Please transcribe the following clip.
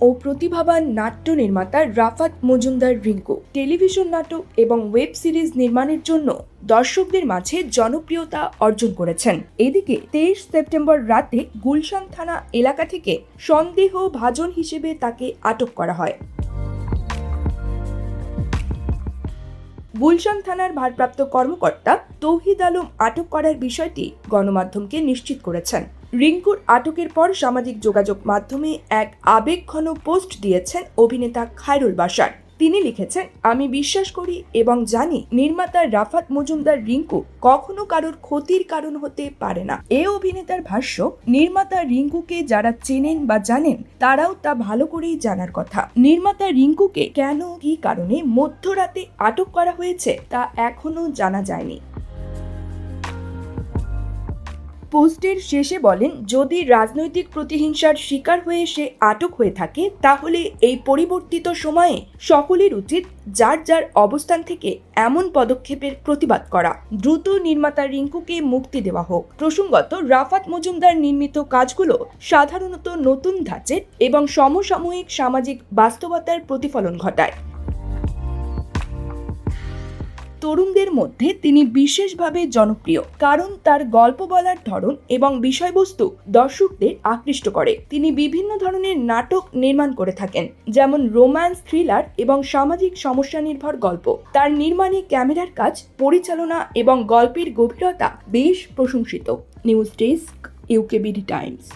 ও প্রতিভাবান নাট্য নির্মাতা রাফাত মজুমদার রিঙ্কু। টেলিভিশন নাটক এবং ওয়েব সিরিজ নির্মাণের জন্য দর্শকদের মাঝে জনপ্রিয়তা অর্জন করেছেন। এদিকে তেইশ সেপ্টেম্বর রাতে গুলশান থানা এলাকা থেকে সন্দেহ ভাজন হিসেবে তাকে আটক করা হয়। গুলশান থানার ভারপ্রাপ্ত কর্মকর্তা তৌহিদ আলম আটক করার বিষয়টি গণমাধ্যমকে নিশ্চিত করেছেন। রিঙ্কুর আটকের পর সামাজিক যোগাযোগ মাধ্যমে এক আবেগঘন পোস্ট দিয়েছেন অভিনেতা খায়রুল বাশার। তিনি লিখেছেন, আমি বিশ্বাস করি এবং জানি নির্মাতা রাফাত মজুমদার রিঙ্কু কখনো কারোর ক্ষতির কারণ হতে পারে না। এ অভিনেতার ভাষ্য, নির্মাতা রিঙ্কুকে যারা চেনেন বা জানেন, তারাও তা ভালো করেই জানার কথা। নির্মাতা রিঙ্কুকে কেন, কি কারণে মধ্যরাতে আটক করা হয়েছে, তা এখনও জানা যায়নি। পোস্টের শেষে বলেন, যদি রাজনৈতিক প্রতিহিংসার শিকার হয়ে সে আটক হয়ে থাকে, তাহলে এই পরিবর্তিত সময়ে সকলের উচিত যার যার অবস্থান থেকে এমন পদক্ষেপের প্রতিবাদ করা। দ্রুত নির্মাতা রিঙ্কুকে মুক্তি দেওয়া হোক। প্রসঙ্গত, রাফাত মজুমদার নির্মিত কাজগুলো সাধারণত নতুন ধাঁচের এবং সমসাময়িক সামাজিক বাস্তবতার প্রতিফলন ঘটায়। তরুণদের মধ্যে তিনি বিশেষভাবে জনপ্রিয়, কারণ তার গল্প বলার ধরন এবং বিষয়বস্তু দর্শকদের আকৃষ্ট করে। তিনি বিভিন্ন ধরনের নাটক নির্মাণ করে থাকেন, যেমন রোম্যান্স, থ্রিলার এবং সামাজিক সমস্যা নির্ভর গল্প। তার নির্মাণে ক্যামেরার কাজ, পরিচালনা এবং গল্পের গভীরতা বেশ প্রশংসিত। News desk, UKBD Times.